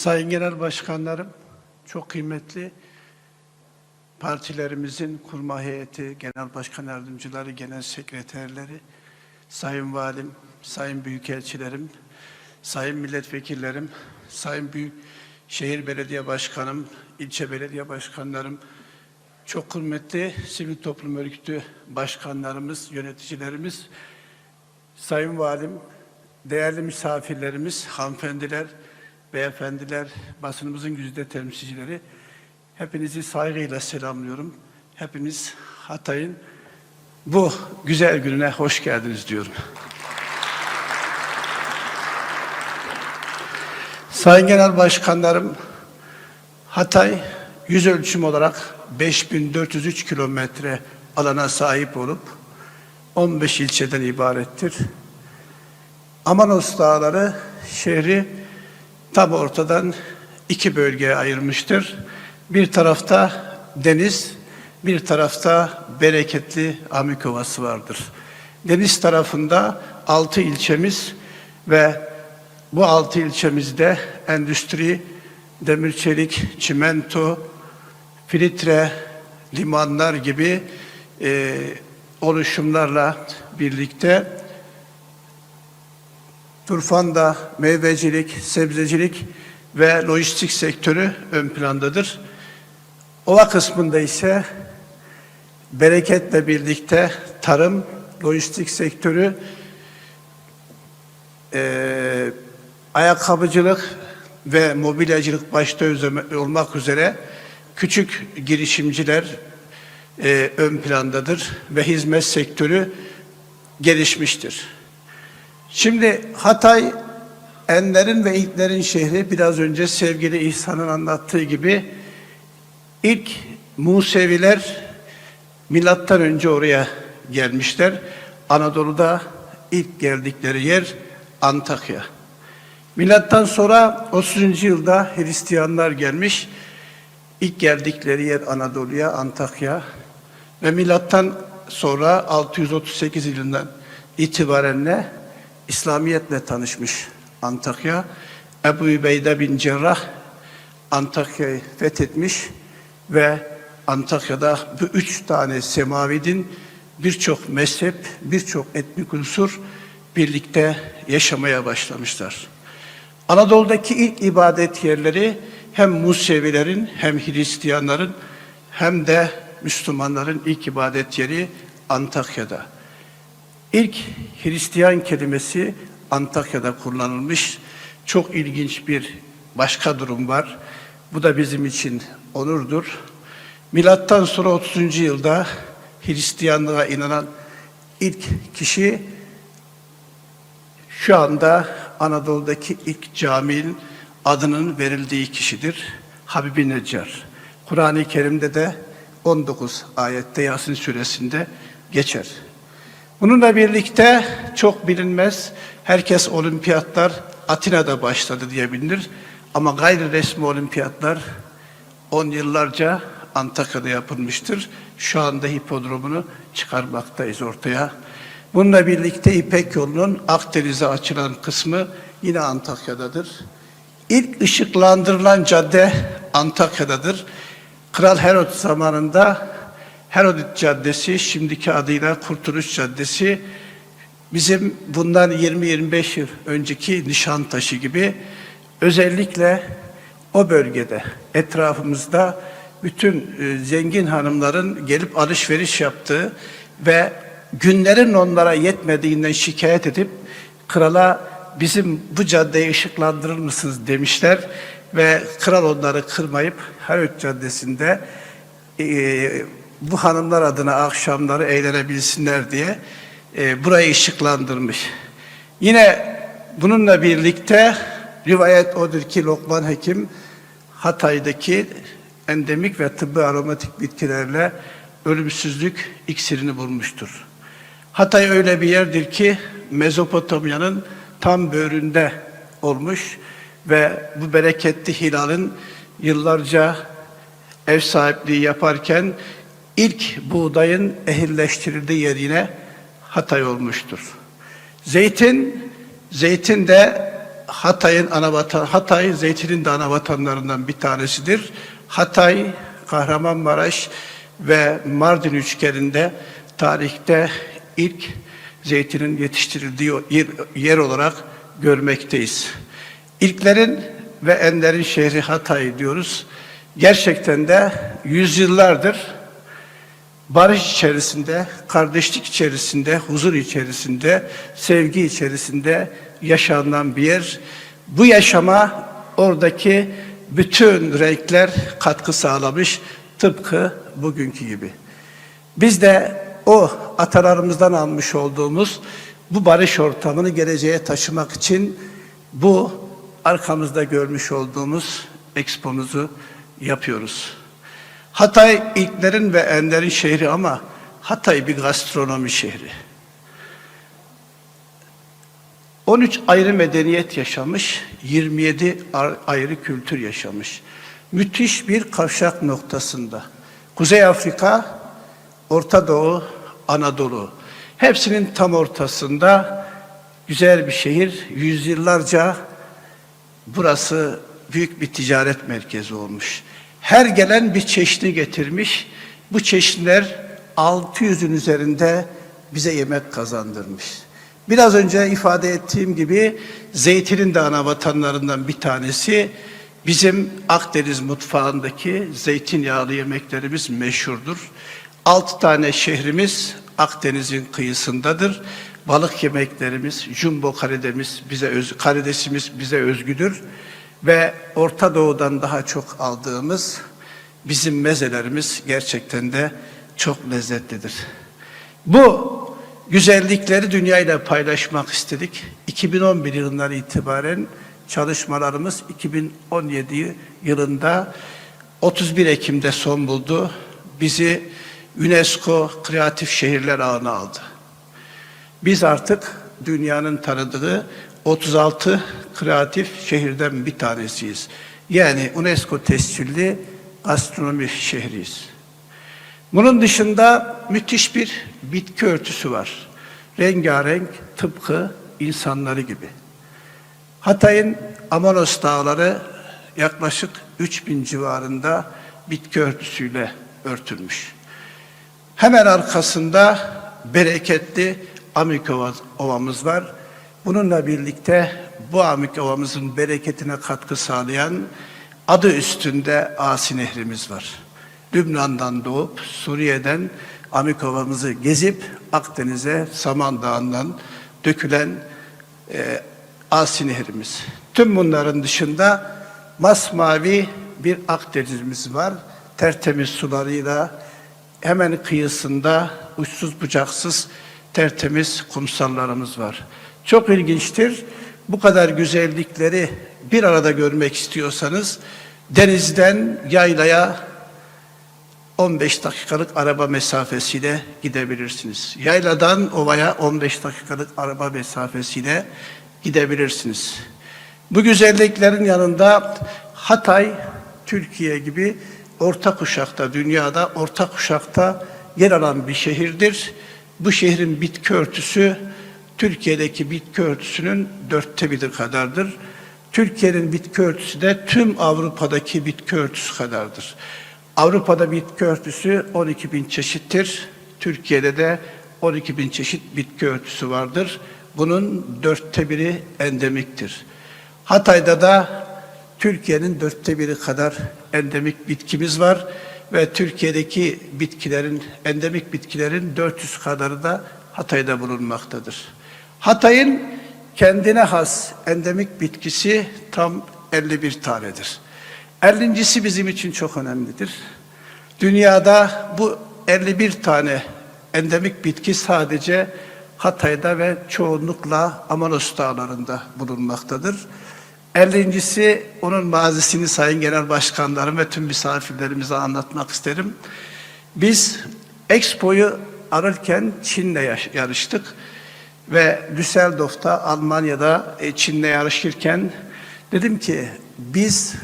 Sayın Genel Başkanlarım, çok kıymetli partilerimizin kurma heyeti, genel başkan yardımcıları, genel sekreterleri, sayın valim, sayın büyükelçilerim, sayın milletvekillerim, sayın büyük şehir belediye başkanım, ilçe belediye başkanlarım, çok kıymetli sivil toplum örgütü başkanlarımız, yöneticilerimiz, sayın valim, değerli misafirlerimiz, hanımefendiler, beyefendiler, basınımızın güzide temsilcileri, hepinizi saygıyla selamlıyorum. Hepiniz Hatay'ın bu güzel gününe hoş geldiniz diyorum. Sayın Genel Başkanlarım, Hatay yüz ölçüm olarak 5403 kilometre alana sahip olup 15 ilçeden ibarettir. Amanos Dağları şehri tam ortadan iki bölgeye ayırmıştır. Bir tarafta deniz, bir tarafta bereketli Amik Ovası vardır. Deniz tarafında altı ilçemiz ve bu altı ilçemizde endüstri, demir çelik, çimento, filtre, limanlar gibi e, oluşumlarla birlikte Turfan'da meyvecilik, sebzecilik ve lojistik sektörü ön plandadır. Ova kısmında ise bereketle birlikte tarım, lojistik sektörü, eee ayakkabıcılık ve mobilyacılık başta olmak üzere küçük girişimciler eee, ön plandadır ve hizmet sektörü gelişmiştir. Şimdi Hatay enlerin ve ilklerin şehri biraz önce sevgili İhsan'ın anlattığı gibi ilk Museviler milattan önce oraya gelmişler. Anadolu'da ilk geldikleri yer Antakya. Milattan sonra 30. yılda Hristiyanlar gelmiş. İlk geldikleri yer Anadolu'ya, Antakya. Ve milattan sonra 638 yılından itibaren İslamiyetle tanışmış Antakya. Ebu Übeyde bin Cerrah Antakya'yı fethetmiş ve Antakya'da bu üç tane semavidin birçok mezhep, birçok etnik unsur birlikte yaşamaya başlamışlar. Anadolu'daki ilk ibadet yerleri hem Musevilerin hem Hristiyanların hem de Müslümanların ilk ibadet yeri Antakya'da. İlk Hristiyan kelimesi Antakya'da kullanılmış. Çok ilginç bir başka durum var. Bu da bizim için onurdur. Milattan sonra 30. yılda Hristiyanlığa inanan ilk kişi şu anda Anadolu'daki ilk caminin adının verildiği kişidir. Habibi Necar. Kur'an-ı Kerim'de de 19 ayette Yasin suresinde geçer. Bununla birlikte çok bilinmez, herkes olimpiyatlar Atina'da başladı diye bilinir. Ama gayri resmi olimpiyatlar 10 yıllarca Antakya'da yapılmıştır. Şu anda hipodromunu çıkarmaktayız ortaya. Bununla birlikte İpek yolunun Akdeniz'e açılan kısmı yine Antakya'dadır. İlk ışıklandırılan cadde Antakya'dadır. Kral Herod zamanında Herodit Caddesi, şimdiki adıyla Kurtuluş Caddesi, bizim bundan 20-25 yıl önceki Nişantaşı gibi özellikle o bölgede, etrafımızda bütün e, zengin hanımların gelip alışveriş yaptığı ve günlerin onlara yetmediğinden şikayet edip krala bizim bu caddeyi ışıklandırır mısınız? demişler ve kral onları kırmayıp Herod Caddesi'nde e, bu hanımlar adına akşamları eğlenebilsinler diye e, burayı ışıklandırmış. Yine bununla birlikte rivayet odur ki Lokman Hekim Hatay'daki endemik ve tıbbi aromatik bitkilerle ölümsüzlük iksirini bulmuştur. Hatay öyle bir yerdir ki Mezopotamya'nın tam böğründe olmuş ve bu bereketli hilalin yıllarca ev sahipliği yaparken ilk buğdayın ehilleştirildiği yer yine Hatay olmuştur. Zeytin, zeytin de Hatay'ın ana vatan, Hatay zeytinin de ana vatanlarından bir tanesidir. Hatay, Kahramanmaraş ve Mardin üçgeninde tarihte ilk zeytinin yetiştirildiği yer, yer olarak görmekteyiz. İlklerin ve enlerin şehri Hatay diyoruz. Gerçekten de yüzyıllardır barış içerisinde, kardeşlik içerisinde, huzur içerisinde, sevgi içerisinde yaşanan bir yer. Bu yaşama oradaki bütün renkler katkı sağlamış tıpkı bugünkü gibi. Biz de o atalarımızdan almış olduğumuz bu barış ortamını geleceğe taşımak için bu arkamızda görmüş olduğumuz ekspomuzu yapıyoruz. Hatay ilklerin ve enlerin şehri ama Hatay bir gastronomi şehri. 13 ayrı medeniyet yaşamış, 27 ar- ayrı kültür yaşamış. Müthiş bir kavşak noktasında. Kuzey Afrika, Orta Doğu, Anadolu. Hepsinin tam ortasında güzel bir şehir. Yüzyıllarca burası büyük bir ticaret merkezi olmuş. Her gelen bir çeşni getirmiş. Bu çeşniler 600'ün üzerinde bize yemek kazandırmış. Biraz önce ifade ettiğim gibi zeytinin de ana vatanlarından bir tanesi bizim Akdeniz mutfağındaki zeytinyağlı yemeklerimiz meşhurdur. Altı tane şehrimiz Akdeniz'in kıyısındadır. Balık yemeklerimiz, jumbo karidemiz bize öz, karidesimiz bize özgüdür ve Orta Doğu'dan daha çok aldığımız bizim mezelerimiz gerçekten de çok lezzetlidir. Bu güzellikleri dünyayla paylaşmak istedik. 2011 yılından itibaren çalışmalarımız 2017 yılında 31 Ekim'de son buldu. Bizi UNESCO Kreatif Şehirler Ağı'na aldı. Biz artık dünyanın tanıdığı 36 kreatif şehirden bir tanesiyiz. Yani UNESCO tescilli gastronomi şehriyiz. Bunun dışında müthiş bir bitki örtüsü var. Rengarenk tıpkı insanları gibi. Hatay'ın Amanos dağları yaklaşık 3000 civarında bitki örtüsüyle örtülmüş. Hemen arkasında bereketli Amik Ova- Ovamız var. Bununla birlikte bu Amik Ovamızın bereketine katkı sağlayan adı üstünde Asi Nehrimiz var. Lübnan'dan doğup Suriye'den Amik Ovamızı gezip Akdeniz'e Samandağ'ından dökülen e, Asi Nehrimiz. Tüm bunların dışında masmavi bir Akdeniz'imiz var. Tertemiz sularıyla hemen kıyısında uçsuz bucaksız tertemiz kumsallarımız var. Çok ilginçtir. Bu kadar güzellikleri bir arada görmek istiyorsanız denizden yaylaya 15 dakikalık araba mesafesiyle gidebilirsiniz. Yayladan ovaya 15 dakikalık araba mesafesiyle gidebilirsiniz. Bu güzelliklerin yanında Hatay, Türkiye gibi orta kuşakta, dünyada orta kuşakta yer alan bir şehirdir. Bu şehrin bitki örtüsü Türkiye'deki bitki örtüsünün dörtte biri kadardır. Türkiye'nin bitki örtüsü de tüm Avrupa'daki bitki örtüsü kadardır. Avrupa'da bitki örtüsü 12 bin çeşittir. Türkiye'de de 12 bin çeşit bitki örtüsü vardır. Bunun dörtte biri endemiktir. Hatay'da da Türkiye'nin dörtte biri kadar endemik bitkimiz var ve Türkiye'deki bitkilerin, endemik bitkilerin 400 kadarı da Hatay'da bulunmaktadır. Hatay'ın kendine has endemik bitkisi tam 51 tanedir. 50.si bizim için çok önemlidir. Dünyada bu 51 tane endemik bitki sadece Hatay'da ve çoğunlukla Amanos dağlarında bulunmaktadır. 50.si onun mazisini Sayın Genel Başkanlarım ve tüm misafirlerimize anlatmak isterim. Biz Expo'yu ararken Çin'le yarıştık ve Düsseldorf'ta Almanya'da e, Çin'le yarışırken dedim ki biz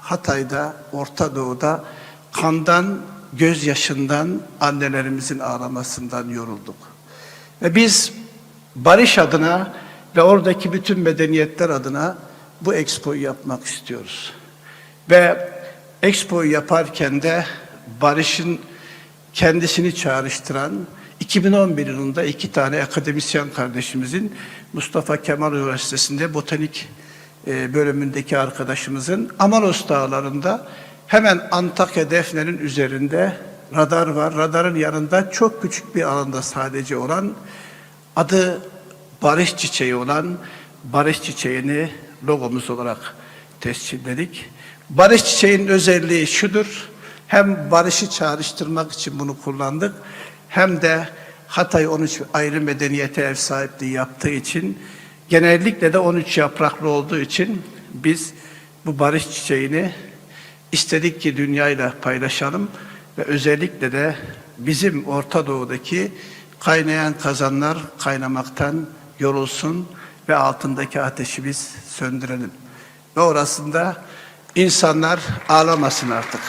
Hatay'da, Orta Doğu'da kandan, gözyaşından, annelerimizin ağlamasından yorulduk. Ve biz barış adına ve oradaki bütün medeniyetler adına bu expo'yu yapmak istiyoruz. Ve expo'yu yaparken de barışın kendisini çağrıştıran 2011 yılında iki tane akademisyen kardeşimizin Mustafa Kemal Üniversitesi'nde botanik e, bölümündeki arkadaşımızın Amanos Dağları'nda hemen Antakya Defne'nin üzerinde radar var. Radarın yanında çok küçük bir alanda sadece olan adı barış çiçeği olan barış çiçeğini logomuz olarak tescilledik. Barış çiçeğinin özelliği şudur. Hem barışı çağrıştırmak için bunu kullandık hem de Hatay 13 ayrı medeniyete ev sahipliği yaptığı için genellikle de 13 yapraklı olduğu için biz bu barış çiçeğini istedik ki dünyayla paylaşalım ve özellikle de bizim Orta Doğu'daki kaynayan kazanlar kaynamaktan yorulsun ve altındaki ateşi biz söndürelim. Ve orasında insanlar ağlamasın artık.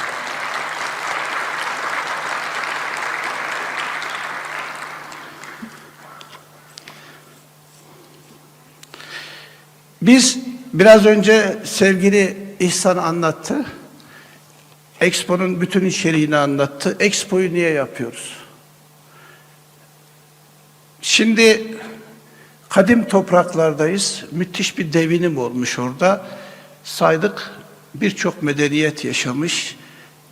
Biz biraz önce sevgili İhsan anlattı. Expo'nun bütün içeriğini anlattı. Expo'yu niye yapıyoruz? Şimdi kadim topraklardayız. Müthiş bir devinim olmuş orada. Saydık birçok medeniyet yaşamış.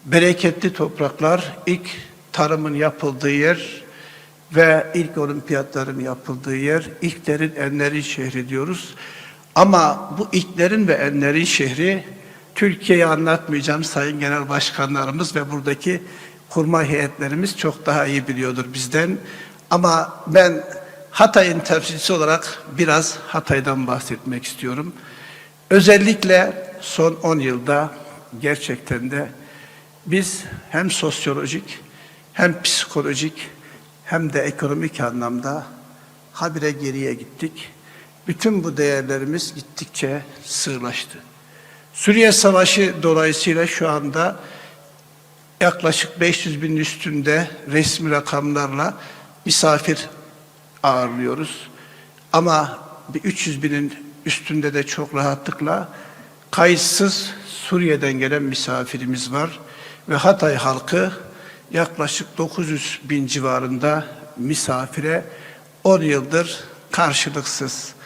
Bereketli topraklar ilk tarımın yapıldığı yer ve ilk olimpiyatların yapıldığı yer, ilklerin enlerin şehri diyoruz. Ama bu ilklerin ve enlerin şehri Türkiye'yi anlatmayacağım sayın genel başkanlarımız ve buradaki kurma heyetlerimiz çok daha iyi biliyordur bizden. Ama ben Hatay'ın temsilcisi olarak biraz Hatay'dan bahsetmek istiyorum. Özellikle son 10 yılda gerçekten de biz hem sosyolojik hem psikolojik hem de ekonomik anlamda habire geriye gittik. Bütün bu değerlerimiz gittikçe sığlaştı. Suriye Savaşı dolayısıyla şu anda yaklaşık 500 bin üstünde resmi rakamlarla misafir ağırlıyoruz. Ama bir 300 binin üstünde de çok rahatlıkla kayıtsız Suriye'den gelen misafirimiz var. Ve Hatay halkı yaklaşık 900 bin civarında misafire 10 yıldır karşılıksız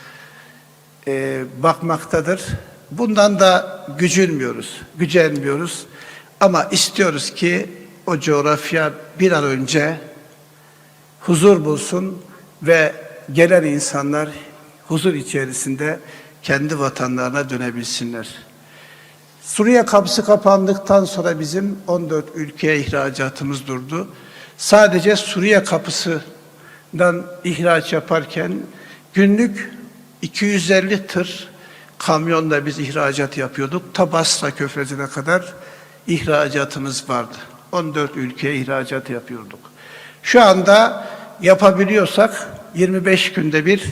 e, bakmaktadır. Bundan da gücünmüyoruz, gücenmiyoruz. Ama istiyoruz ki o coğrafya bir an önce huzur bulsun ve gelen insanlar huzur içerisinde kendi vatanlarına dönebilsinler. Suriye kapısı kapandıktan sonra bizim 14 ülkeye ihracatımız durdu. Sadece Suriye kapısından ihraç yaparken günlük 250 tır kamyonla biz ihracat yapıyorduk. Ta Basra Körfezi'ne kadar ihracatımız vardı. 14 ülkeye ihracat yapıyorduk. Şu anda yapabiliyorsak 25 günde bir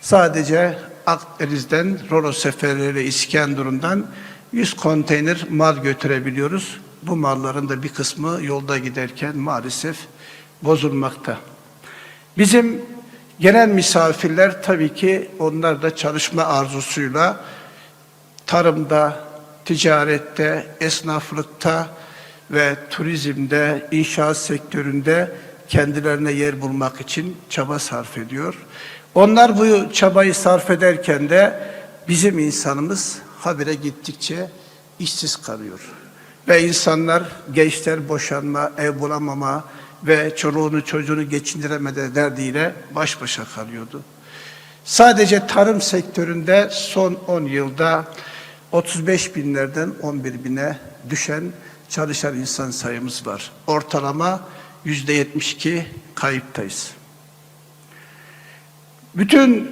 sadece Akdeniz'den, Rolo seferleri İskenderun'dan 100 konteyner mal götürebiliyoruz. Bu malların da bir kısmı yolda giderken maalesef bozulmakta. Bizim Gelen misafirler tabii ki onlar da çalışma arzusuyla tarımda, ticarette, esnaflıkta ve turizmde, inşaat sektöründe kendilerine yer bulmak için çaba sarf ediyor. Onlar bu çabayı sarf ederken de bizim insanımız habire gittikçe işsiz kalıyor. Ve insanlar, gençler boşanma, ev bulamama, ve çoluğunu çocuğunu geçindiremede derdiyle baş başa kalıyordu. Sadece tarım sektöründe son 10 yılda 35 binlerden 11 bine düşen çalışan insan sayımız var. Ortalama yüzde 72 kayıptayız. Bütün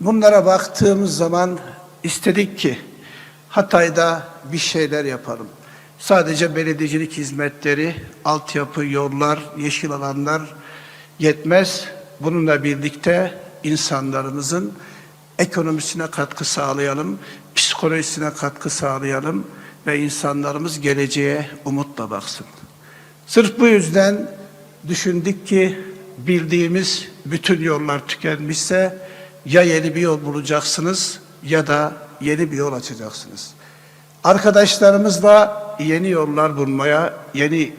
bunlara baktığımız zaman istedik ki Hatay'da bir şeyler yapalım. Sadece belediyecilik hizmetleri, altyapı, yollar, yeşil alanlar yetmez. Bununla birlikte insanlarımızın ekonomisine katkı sağlayalım, psikolojisine katkı sağlayalım ve insanlarımız geleceğe umutla baksın. Sırf bu yüzden düşündük ki bildiğimiz bütün yollar tükenmişse ya yeni bir yol bulacaksınız ya da yeni bir yol açacaksınız. Arkadaşlarımızla yeni yollar bulmaya, yeni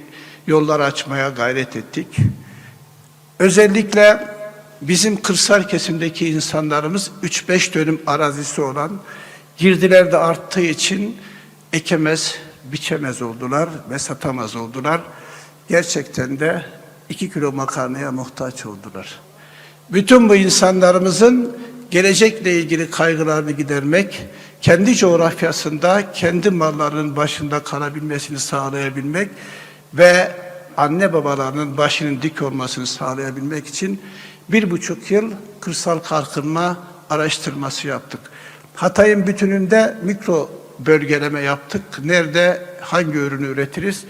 yollar açmaya gayret ettik. Özellikle bizim kırsal kesimdeki insanlarımız 3-5 dönüm arazisi olan girdiler de arttığı için ekemez, biçemez oldular ve satamaz oldular. Gerçekten de 2 kilo makarnaya muhtaç oldular. Bütün bu insanlarımızın gelecekle ilgili kaygılarını gidermek, kendi coğrafyasında kendi mallarının başında kalabilmesini sağlayabilmek ve anne babalarının başının dik olmasını sağlayabilmek için bir buçuk yıl kırsal kalkınma araştırması yaptık. Hatay'ın bütününde mikro bölgeleme yaptık. Nerede hangi ürünü üretiriz?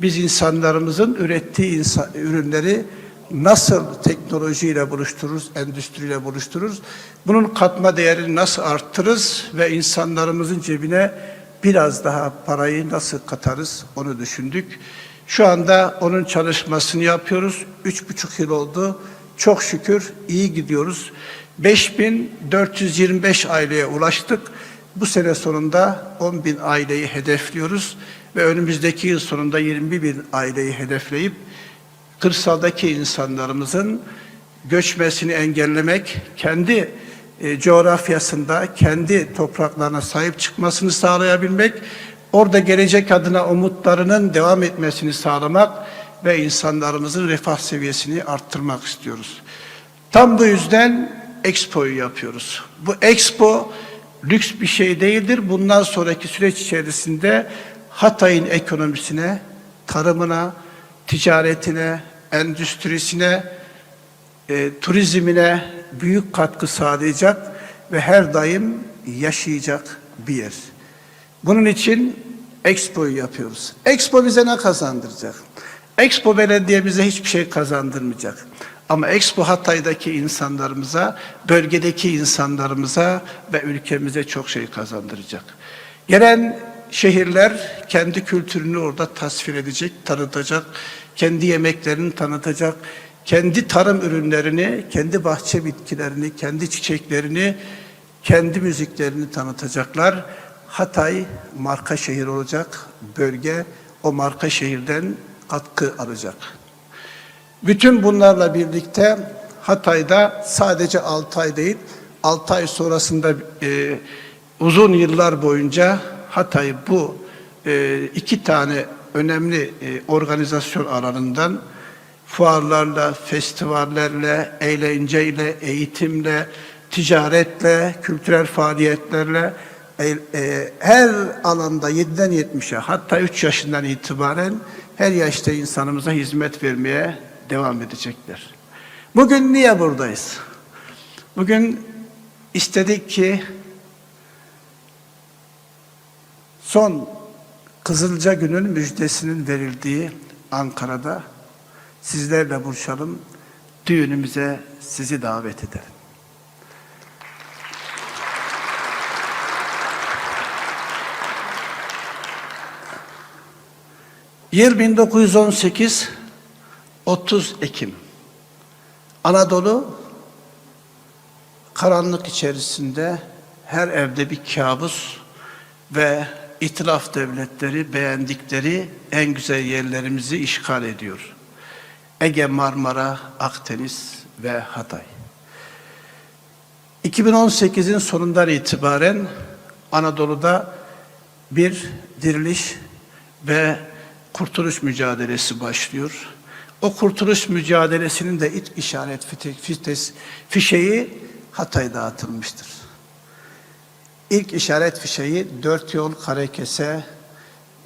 Biz insanlarımızın ürettiği insan, ürünleri nasıl teknolojiyle buluştururuz, endüstriyle buluştururuz? Bunun katma değerini nasıl arttırırız ve insanlarımızın cebine biraz daha parayı nasıl katarız onu düşündük. Şu anda onun çalışmasını yapıyoruz. Üç buçuk yıl oldu. Çok şükür iyi gidiyoruz. 5425 aileye ulaştık. Bu sene sonunda 10 bin aileyi hedefliyoruz ve önümüzdeki yıl sonunda 20 bin aileyi hedefleyip kırsaldaki insanlarımızın göçmesini engellemek, kendi e, coğrafyasında, kendi topraklarına sahip çıkmasını sağlayabilmek, orada gelecek adına umutlarının devam etmesini sağlamak ve insanlarımızın refah seviyesini arttırmak istiyoruz. Tam bu yüzden Expo'yu yapıyoruz. Bu Expo lüks bir şey değildir. Bundan sonraki süreç içerisinde Hatay'ın ekonomisine, tarımına, ticaretine, endüstrisine, e, turizmine büyük katkı sağlayacak ve her daim yaşayacak bir yer. Bunun için Expo'yu yapıyoruz. Expo bize ne kazandıracak? Expo belediye bize hiçbir şey kazandırmayacak. Ama Expo Hatay'daki insanlarımıza, bölgedeki insanlarımıza ve ülkemize çok şey kazandıracak. Gelen şehirler kendi kültürünü orada tasvir edecek, tanıtacak, kendi yemeklerini tanıtacak, kendi tarım ürünlerini, kendi bahçe bitkilerini, kendi çiçeklerini, kendi müziklerini tanıtacaklar. Hatay marka şehir olacak, bölge o marka şehirden katkı alacak. Bütün bunlarla birlikte Hatay'da sadece 6 ay değil, 6 ay sonrasında e, uzun yıllar boyunca Hatay bu e, iki tane önemli e, organizasyon alanından fuarlarla, festivallerle, eğlenceyle, eğitimle, ticaretle, kültürel faaliyetlerle e, e, her alanda 7'den 70'e hatta 3 yaşından itibaren her yaşta insanımıza hizmet vermeye devam edecekler. Bugün niye buradayız? Bugün istedik ki son Kızılca Günün müjdesinin verildiği Ankara'da sizlerle buluşalım, düğünümüze sizi davet edelim. Yıl 1918 30 Ekim Anadolu karanlık içerisinde her evde bir kabus ve itilaf devletleri beğendikleri en güzel yerlerimizi işgal ediyor. Ege, Marmara, Akdeniz ve Hatay. 2018'in sonundan itibaren Anadolu'da bir diriliş ve kurtuluş mücadelesi başlıyor. O kurtuluş mücadelesinin de ilk işaret fişeği Hatay'da atılmıştır. İlk işaret fişeği Dört Yol Karekese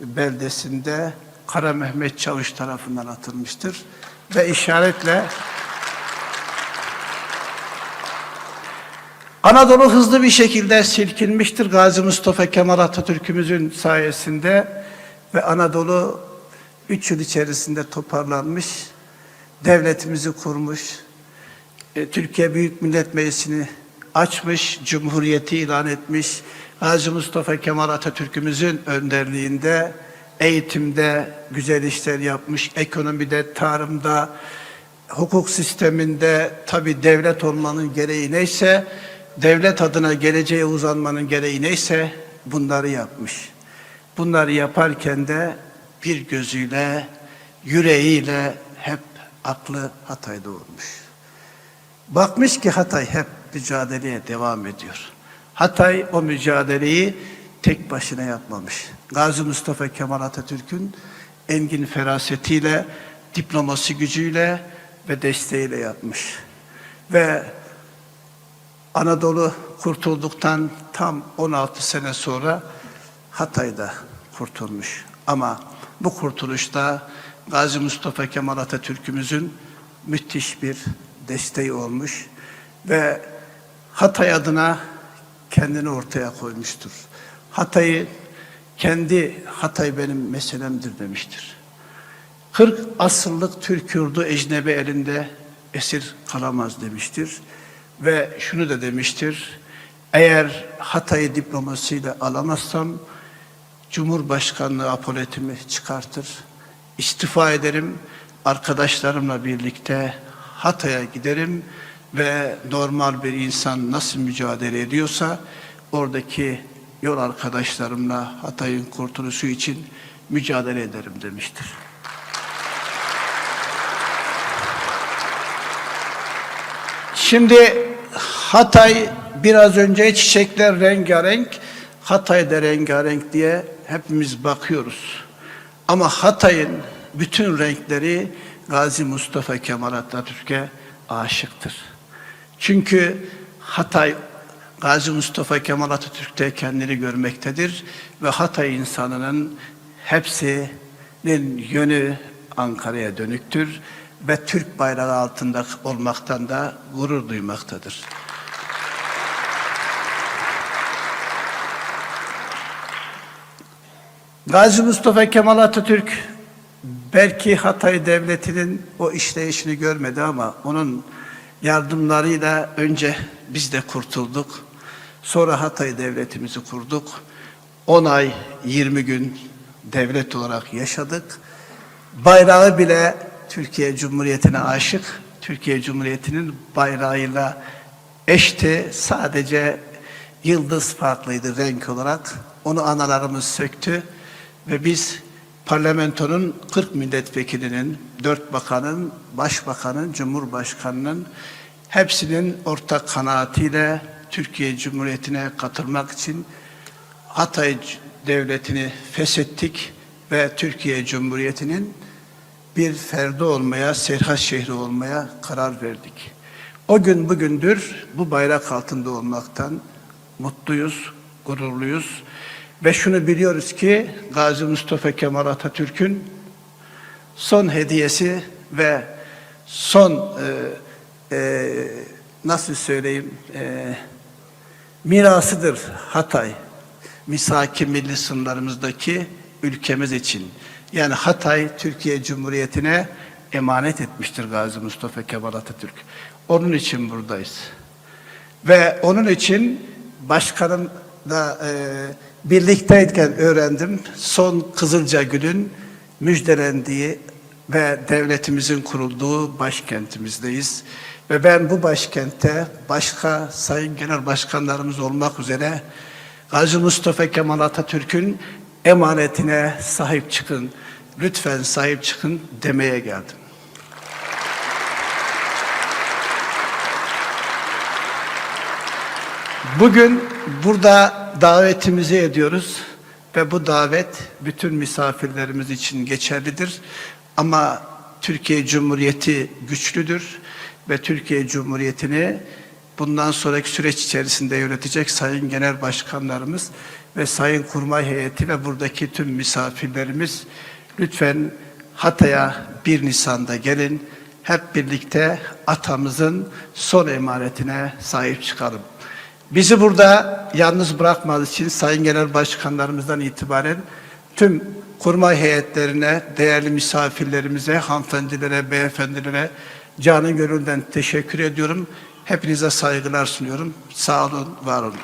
beldesinde Kara Mehmet Çavuş tarafından atılmıştır. Ve işaretle Anadolu hızlı bir şekilde silkinmiştir Gazi Mustafa Kemal Atatürk'ümüzün sayesinde ve Anadolu üç yıl içerisinde toparlanmış, devletimizi kurmuş, e, Türkiye Büyük Millet Meclisi'ni açmış, Cumhuriyeti ilan etmiş, Gazi Mustafa Kemal Atatürk'ümüzün önderliğinde eğitimde güzel işler yapmış, ekonomide, tarımda, hukuk sisteminde tabi devlet olmanın gereği neyse, devlet adına geleceğe uzanmanın gereği neyse bunları yapmış. Bunları yaparken de bir gözüyle, yüreğiyle hep aklı Hatay'da olmuş. Bakmış ki Hatay hep mücadeleye devam ediyor. Hatay o mücadeleyi tek başına yapmamış. Gazi Mustafa Kemal Atatürk'ün engin ferasetiyle, diplomasi gücüyle ve desteğiyle yapmış. Ve Anadolu kurtulduktan tam 16 sene sonra Hatay'da kurtulmuş. Ama bu kurtuluşta Gazi Mustafa Kemal Atatürk'ümüzün müthiş bir desteği olmuş ve Hatay adına kendini ortaya koymuştur. Hatay'ı kendi Hatay benim meselemdir demiştir. 40 asırlık Türk yurdu ecnebi elinde esir kalamaz demiştir. Ve şunu da demiştir. Eğer Hatay'ı diplomasiyle alamazsam Cumhurbaşkanlığı apoletimi çıkartır. istifa ederim. Arkadaşlarımla birlikte Hatay'a giderim ve normal bir insan nasıl mücadele ediyorsa oradaki yol arkadaşlarımla Hatay'ın kurtuluşu için mücadele ederim demiştir. Şimdi Hatay biraz önce çiçekler rengarenk, Hatay'da rengarenk diye hepimiz bakıyoruz. Ama Hatay'ın bütün renkleri Gazi Mustafa Kemal Atatürk'e aşıktır. Çünkü Hatay Gazi Mustafa Kemal Atatürk'te kendini görmektedir ve Hatay insanının hepsinin yönü Ankara'ya dönüktür ve Türk bayrağı altında olmaktan da gurur duymaktadır. Gazi Mustafa Kemal Atatürk belki Hatay Devleti'nin o işleyişini görmedi ama onun yardımlarıyla önce biz de kurtulduk. Sonra Hatay Devletimizi kurduk. 10 ay 20 gün devlet olarak yaşadık. Bayrağı bile Türkiye Cumhuriyeti'ne aşık. Türkiye Cumhuriyeti'nin bayrağıyla eşti. Sadece yıldız farklıydı renk olarak. Onu analarımız söktü ve biz parlamentonun 40 milletvekilinin, 4 bakanın, başbakanın, cumhurbaşkanının hepsinin ortak kanaatiyle Türkiye Cumhuriyeti'ne katılmak için Hatay Devleti'ni feshettik ve Türkiye Cumhuriyeti'nin bir ferdi olmaya, Serhat şehri olmaya karar verdik. O gün bugündür bu bayrak altında olmaktan mutluyuz, gururluyuz. Ve şunu biliyoruz ki Gazi Mustafa Kemal Atatürk'ün son hediyesi ve son e, e, nasıl söyleyeyim e, mirasıdır Hatay. Misaki milli sınırlarımızdaki ülkemiz için. Yani Hatay Türkiye Cumhuriyeti'ne emanet etmiştir Gazi Mustafa Kemal Atatürk. Onun için buradayız. Ve onun için başkanım da e, birlikteyken öğrendim. Son Kızılca Gül'ün müjdelendiği ve devletimizin kurulduğu başkentimizdeyiz. Ve ben bu başkentte başka sayın genel başkanlarımız olmak üzere Gazi Mustafa Kemal Atatürk'ün emanetine sahip çıkın, lütfen sahip çıkın demeye geldim. Bugün burada davetimizi ediyoruz ve bu davet bütün misafirlerimiz için geçerlidir. Ama Türkiye Cumhuriyeti güçlüdür ve Türkiye Cumhuriyeti'ni bundan sonraki süreç içerisinde yönetecek sayın genel başkanlarımız ve sayın kurmay heyeti ve buradaki tüm misafirlerimiz lütfen Hatay'a 1 Nisan'da gelin. Hep birlikte atamızın son emanetine sahip çıkalım. Bizi burada yalnız bırakmadığı için Sayın Genel Başkanlarımızdan itibaren tüm kurmay heyetlerine, değerli misafirlerimize, hanımefendilere, beyefendilere canı gönülden teşekkür ediyorum. Hepinize saygılar sunuyorum. Sağ olun, var olun.